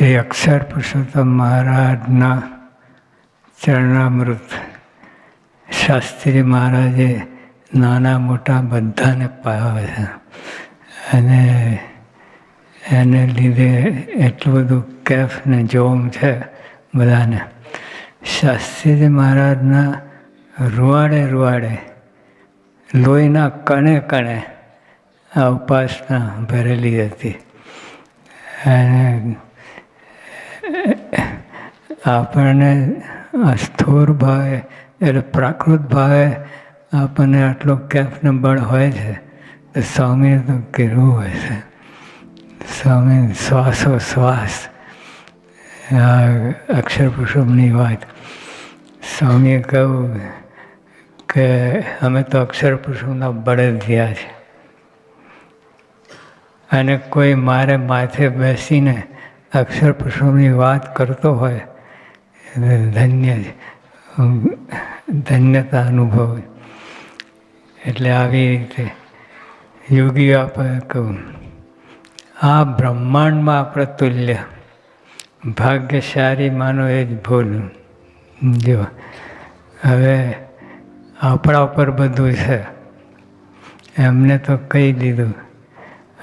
શ્રી અક્ષર પુરુષોત્તમ મહારાજના ચરણામૃત. શાસ્ત્રી મહારાજે નાના મોટા બધાને પાવે છે. અને એને લીધે એટલું બધું કેફ ને જોમ છે બધાને. શાસ્ત્રીજી મહારાજના રૂવાડે રૂવાડે, લોહીના કણે કણે આ ઉપાસના ભરેલી હતી. અને આપણને આ ભાવે એટલે પ્રાકૃત ભાવે આપણને આટલો કેફને બળ હોય છે. તો સ્વામીએ તો કેવું હોય છે. સ્વામી, શ્વાસો શ્વાસ. આ અક્ષર પુરુષોત્તમની વાત. સ્વામીએ કહ્યું કે અમે તો અક્ષર પુરુષોના બળદિયા છે. અને કોઈ મારે માથે બેસીને અક્ષર પુરુષોની વાત કરતો હોય ધન્ય ધન્યતા અનુભવ. એટલે આવી રીતે યોગી આપણે કહું આ બ્રહ્માંડમાં આપણે તુલ્ય ભાગ્યશાળી માનો એ જ ભૂલ. જો હવે આપણા ઉપર બધું છે, એમને તો કહી દીધું.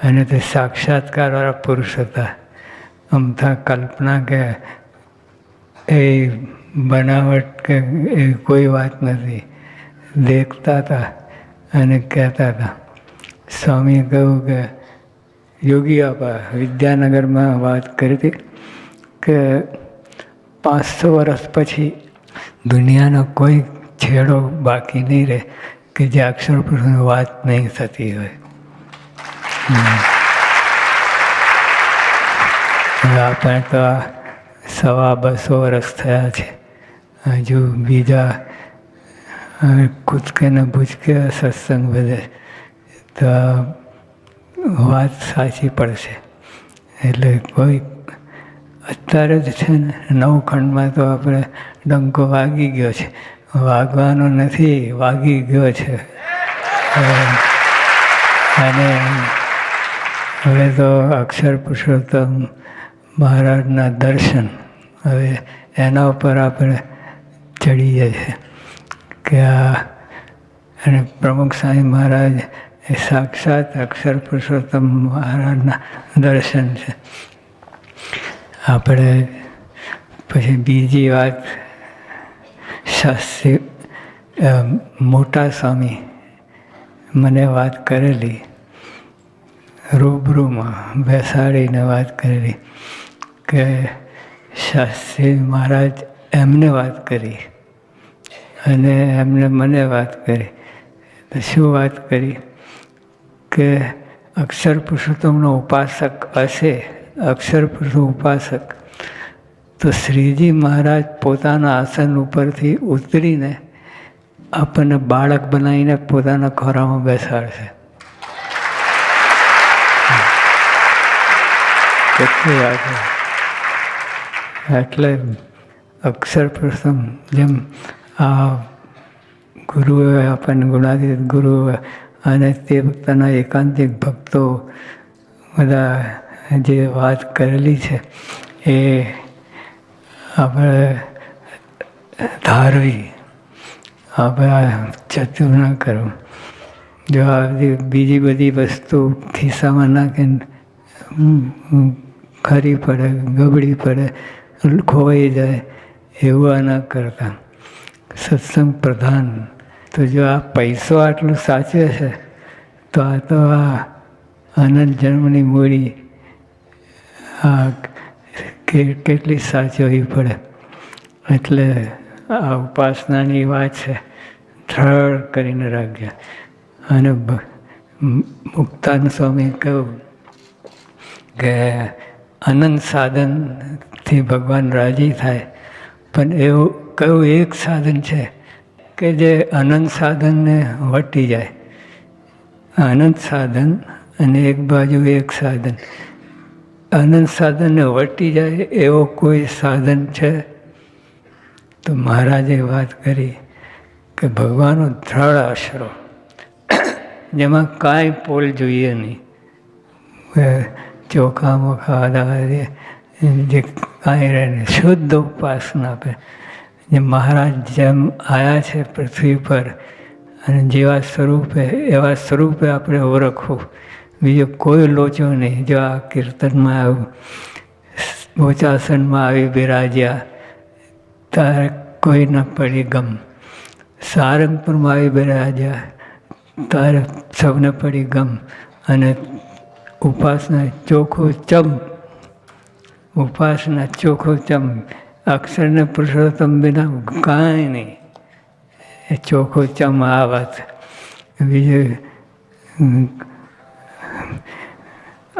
અને તે સાક્ષાત્કારવાળા પુરુષ હતા. અમથા કલ્પના કે એ બનાવટ કે એ કોઈ વાત નથી. દેખતા હતા અને કહેતા હતા સ્વામીએ કહ્યું કે યોગી આપા, વિદ્યાનગરમાં વાત કરી હતી કે પાંચસો વર્ષ પછી દુનિયાનો કોઈ છેડો બાકી નહીં રહે, કે જે અક્ષર વાત નહીં થતી હોય. આપણે તો આ સવા બસો વર્ષ થયા છે. હજુ બીજા કૂદકે ને ભૂચકે સત્સંગ વધે. તો વાત સાચી પડશે. એટલે કોઈ અત્યારે જ છે ને નવ ખંડમાં તો આપણે ડંકો વાગી ગયો છે. વાગવાનો નથી, વાગી ગયો છે. અને હવે તો અક્ષર પુરુષોત્તમ મહારાજના દર્શન. હવે એના ઉપર આપણે ચડીએ છીએ કે આ અને પ્રમુખ સ્વામી મહારાજ એ સાક્ષાત અક્ષર પુરુષોત્તમ મહારાજના દર્શન છે. આપણે પછી બીજી વાત શાસ્ત્રી મોટા સ્વામી મને વાત કરેલી, રૂબરૂમાં બેસાડીને વાત કરેલી. કે શાસ્ત્રી મહારાજ એમને વાત કરી અને એમને મને વાત કરી. તો શું વાત કરી? કે અક્ષર પુરુષોત્તમનો ઉપાસક હશે, અક્ષર પુરુષો ઉપાસક. તો શ્રીજી મહારાજ પોતાના આસન ઉપરથી ઉતરીને આપણને બાળક બનાવીને પોતાના ખોરામાં બેસાડશે. કેટલી વાત એટલે અક્ષર પ્રસંગ જેમ આ ગુરુએ આપણને ગુણાતીત ગુરુ અને તે પોતાના એકાંતિક ભક્તો બધા જે વાત કરેલી છે એ આપણે ધારવી, આપણે ચતુર ન કરવું. જો આ બીજી બધી વસ્તુ ખિસ્સામાં નાખીને ખરી પડે, ગબડી પડે ખોવાઈ જાય એવું ના કરતા. સત્સંગ પ્રધાન, તો જો આ પૈસો આટલું સાચવે છે, તો આ તો આ અનંત જન્મની મૂડી, આ કેટલી સાચવવી પડે. એટલે આ ઉપાસનાની વાત છે, દ્રઢ કરીને રાખજે. અને મુક્તાન સ્વામી કહ્યું કે અનંત સાધનથી ભગવાન રાજી થાય. પણ એવું કયું એક સાધન છે કે જે અનંત સાધનને વટી જાય? અનંત સાધન અને એક બાજુ એક સાધન. અનંત સાધનને વટી જાય એવો કોઈ સાધન છે? તો મહારાજે વાત કરી કે ભગવાનનો દ્રઢ આશરો. જેમાં કાંઈ પોલ જોઈએ નહીં. ચોખા મોખા આદા જે કાંઈ રહે શુદ્ધ ઉપાસના આપે જે મહારાજ જેમ આવ્યા છે પૃથ્વી પર અને જેવા સ્વરૂપે એવા સ્વરૂપે આપણે ઓળખવું બીજો કોઈ લોચો નહીં જો આ કીર્તનમાં આવ્યું બોચાસનમાં આવી બિરાજ્યા તારે કોઈ ન પડી ગમ સારંગપુરમાં આવી બિરાજ્યા તારે સૌને પડી ગમ અને ઉપાસના ચોખ્ખો ચમ, ઉપાસના ચોખ્ખો ચમ, અક્ષરને પુરુષોત્તમ વિના કાંઈ નહીં. એ ચોખ્ખો ચમ આ વાત. બીજું,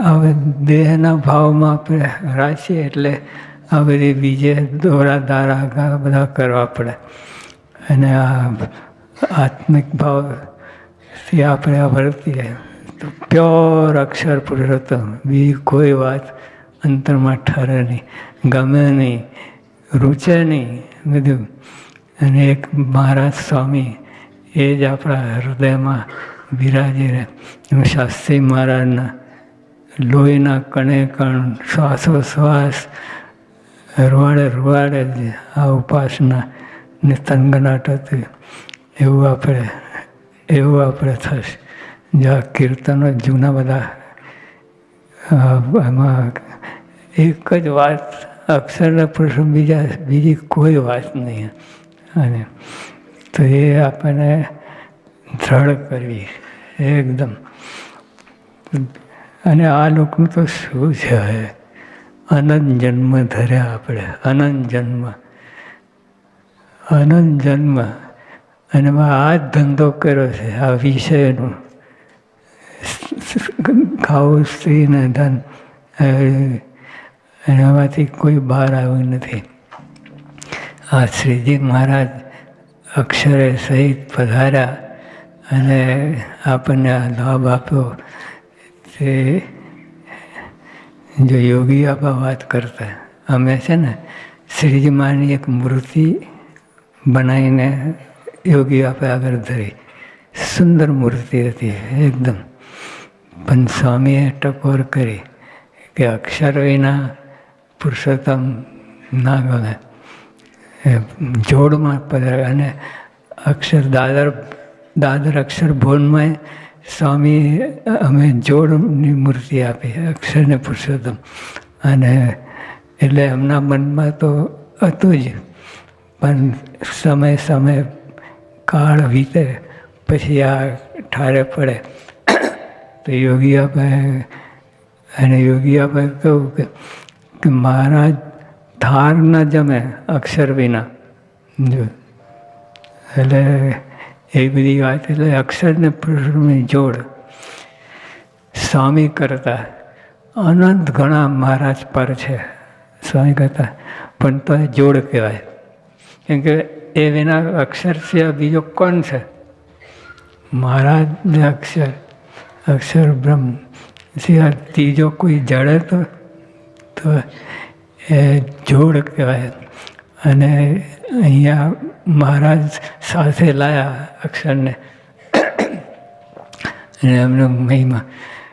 હવે દેહના ભાવમાં આપણે રાખીએ એટલે આ બધી બીજે દોરા દારા બધા કરવા પડે. અને આ આત્મિક ભાવથી આપણે વર્તીએ. તો પ્યોર અક્ષર પુરુષોત્તમ બીજી કોઈ વાત અંતરમાં ઠરે નહીં, ગમે નહીં, રૂચે નહીં, બધું. અને એક મહારાજ સ્વામી એ જ આપણા હૃદયમાં બિરાજી રહે. શાસ્ત્રી મહારાજના લોહીના કણે કણ, શ્વાસોશ્વાસ, રવાડે રુવાડે જ આ ઉપાસના ને તનગનાટ હતી. એવું આપણે એવું આપણે થશે. જો આ કીર્તનો જૂના બધા એમાં એક જ વાત અક્ષરના પ્રસંગ બીજા, બીજી કોઈ વાત નહીં. અને તો એ આપણને દ્રઢ કરવી, એકદમ. અને આ લોકનું તો શું છે? અનંત જન્મ ધર્યા આપણે, અનંત જન્મ. અનંત જન્મ. અને આ જ ધંધો કર્યો છે, આ વિષયનો. ખાવું સ્ત્રીને ધન એનામાંથી કોઈ બહાર આવ્યું નથી. આ શ્રીજી મહારાજ અક્ષરે સહિત પધાર્યા અને આપણને આ લાભ આપ્યો તે જો યોગી આપા વાત કરતા. અમે છે ને શ્રીજી માની એક મૂર્તિ બનાવીને યોગી આપે આગળ ધરી. સુંદર મૂર્તિ હતી, એકદમ. પણ સ્વામીએ ટકોર કરી કે અક્ષર વિના પુરુષોત્તમ ના ગમે જોડમાં પધારે અને અક્ષર દાદર દાદર અક્ષર ભોનમાં સ્વામી અમે જોડની મૂર્તિ આપી અક્ષરને પુરુષોત્તમ. અને એટલે એમના મનમાં તો હતું જ, પણ સમય સમય કાળ વીતે, પછી આ ઠારે પડે. તો યોગી આપે, અને યોગી આપે કહું કે કે મહારાજ ધાર ન જમે અક્ષર વિના. જો, એટલે એ બધી વાત, એટલે અક્ષરને પુરુષની જોડ સ્વામી કરતા અનંત ઘણા મહારાજ પર છે, સ્વામી કરતા, પણ તો એ જોડ કહેવાય. કેમ કે એ વિના અક્ષર સિવાય બીજો કોણ છે? મહારાજને અક્ષર અક્ષર બ્રહ્મ. સિવાય ત્રીજો કોઈ જડે તો એ જોડ કહેવાય. અને અહીંયા મહારાજ સાથે લાયા અક્ષરને. અને એમનો મહિમા.